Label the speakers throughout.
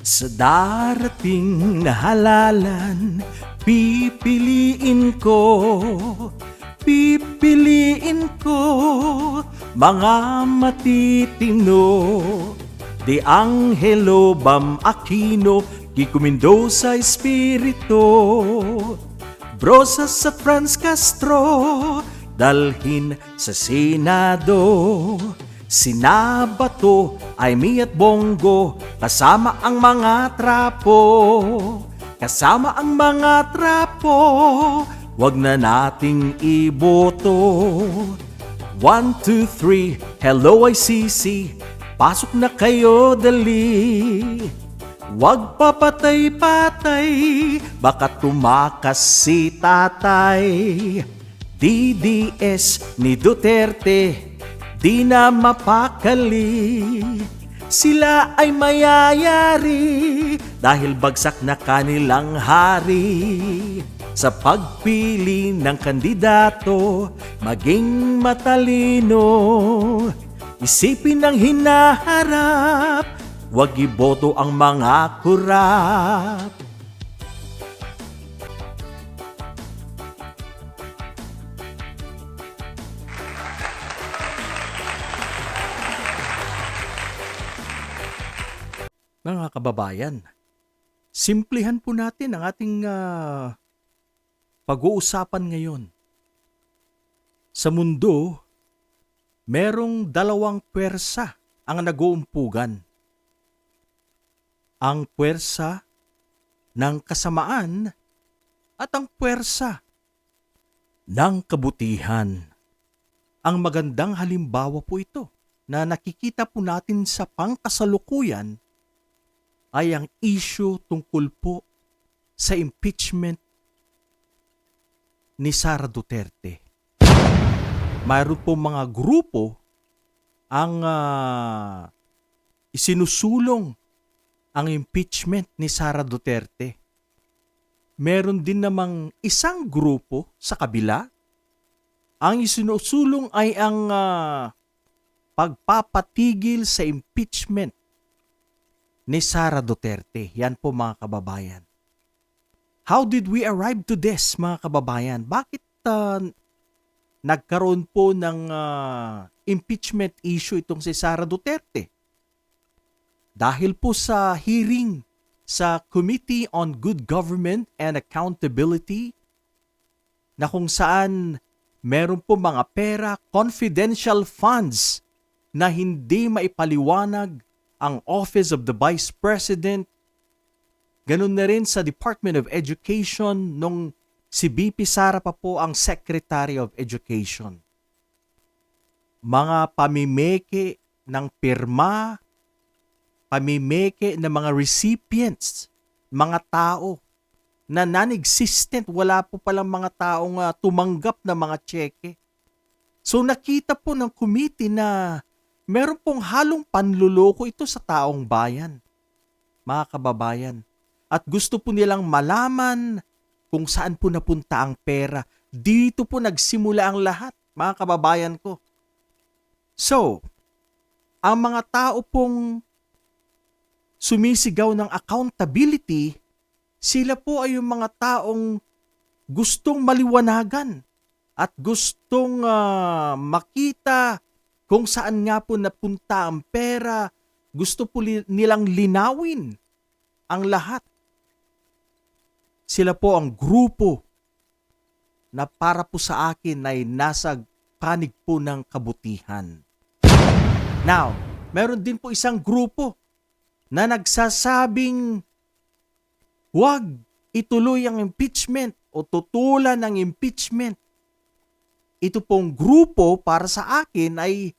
Speaker 1: Sa darating na halalan, pipiliin ko, pipiliin ko, mga matitino. De Angelo Bam Aquino, Kiko Mendoza Espirito, Brosas at Franz Castro, dalhin sa Senado. Sinabato, Aimee at Bongo, kasama ang mga trapo. Kasama ang mga trapo, wag na nating iboto. One, two, three, hello ICC, pasok na kayo dali. Wag papatay-patay, baka tumakas si tatay. DDS ni Duterte, di na mapakali. Sila ay mayayari dahil bagsak na kanilang hari. Sa pagpili ng kandidato, maging matalino. Isipin ang hinaharap, wag iboto ang mga kurap. Mga kababayan, simplihan po natin ang ating ah, pag-uusapan ngayon. Sa mundo, merong dalawang pwersa ang nag-uumpugan. Ang pwersa ng kasamaan at ang pwersa ng kabutihan. Ang magandang halimbawa po ito na nakikita po natin sa pangkasalukuyan ay ang issue tungkol po sa impeachment ni Sara Duterte. Mayroon po mga grupo ang ah, isinusulong ang impeachment ni Sara Duterte. Meron din namang isang grupo sa kabila. Ang isinusulong ay ang ah, pagpapatigil sa impeachment ni Sara Duterte. Yan po mga kababayan. How did we arrive to this mga kababayan? Bakit uh, nagkaroon po ng uh, impeachment issue itong si Sara Duterte? Dahil po sa hearing sa Committee on Good Government and Accountability na kung saan meron po mga pera, confidential funds na hindi maipaliwanag ang Office of the Vice President. Ganun na rin sa Department of Education nung si BP Sara pa po ang Secretary of Education. Mga pamimeke ng pirma, pamimeke ng mga recipients, mga tao na non-existent, wala po palang mga taong uh, tumanggap na mga tseke. So nakita po ng committee na meron pong halong panluloko ito sa taong bayan, mga kababayan. At gusto po nilang malaman kung saan po napunta ang pera. Dito po nagsimula ang lahat, mga kababayan ko. So, ang mga tao pong sumisigaw ng accountability, sila po ay yung mga taong gustong maliwanagan at gustong uh, makita kung saan nga po napunta ang pera, gusto po nilang linawin ang lahat. Sila po ang grupo na para po sa akin ay nasa panig po ng kabutihan. Now, meron din po isang grupo na nagsasabing huwag ituloy ang impeachment o tutulan ng impeachment. Ito pong grupo para sa akin ay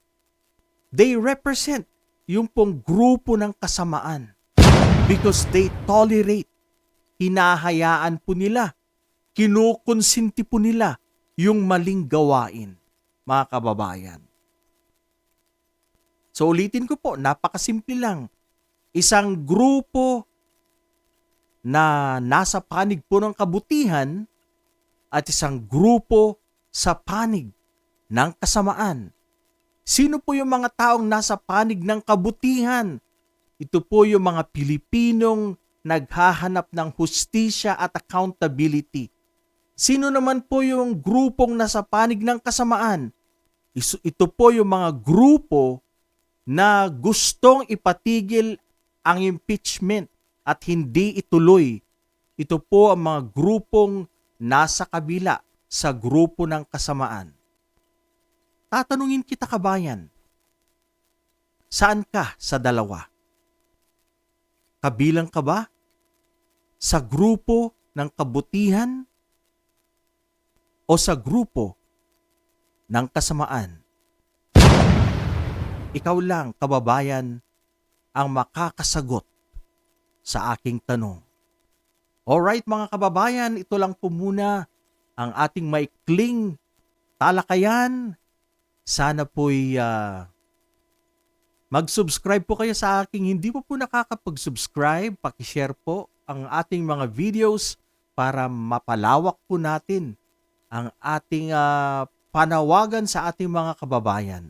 Speaker 1: They represent yung pong grupo ng kasamaan because they tolerate, hinahayaan po nila, kinukonsinti po nila yung maling gawain, mga kababayan. So ulitin ko po, napakasimple lang. Isang grupo na nasa panig po ng kabutihan at isang grupo sa panig ng kasamaan Sino po yung mga taong nasa panig ng kabutihan Ito po yung mga Pilipinong naghahanap ng hustisya at accountability. Sino naman po yung grupong nasa panig ng kasamaan? Ito po yung mga grupo na gustong ipatigil ang impeachment at hindi ituloy. Ito po ang mga grupong nasa kabila sa grupo ng kasamaan. Tatanungin kita kabayan, saan ka sa dalawa? Kabilang ka ba sa grupo ng kabutihan o sa grupo ng kasamaan? Ikaw lang, kababayan, ang makakasagot sa aking tanong. Alright mga kababayan, ito lang po muna ang ating maikling talakayan. Sana po'y ah, mag-subscribe po kayo sa aking hindi po po nakakapag-subscribe. Pakishare po ang ating mga videos para mapalawak po natin ang ating ah, panawagan sa ating mga kababayan.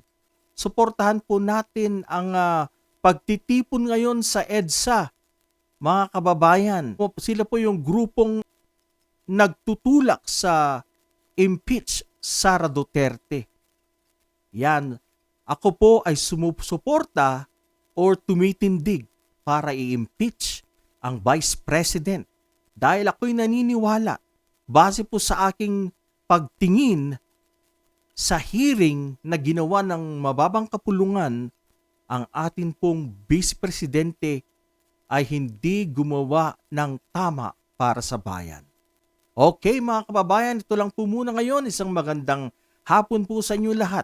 Speaker 1: Suportahan po natin ang ah, pagtitipon ngayon sa EDSA mga kababayan, sila po yung grupong nagtutulak sa impeach Sara Duterte. Yan, ako po ay sumusuporta or tumitindig para i-impeach ang Vice President dahil ako'y naniniwala base po sa aking pagtingin sa hearing na ginawa ng mababang kapulungan ang atin pong Vice Presidente ay hindi gumawa ng tama para sa bayan. Okay mga kababayan, ito lang po muna ngayon. Isang magandang hapon po sa inyo lahat.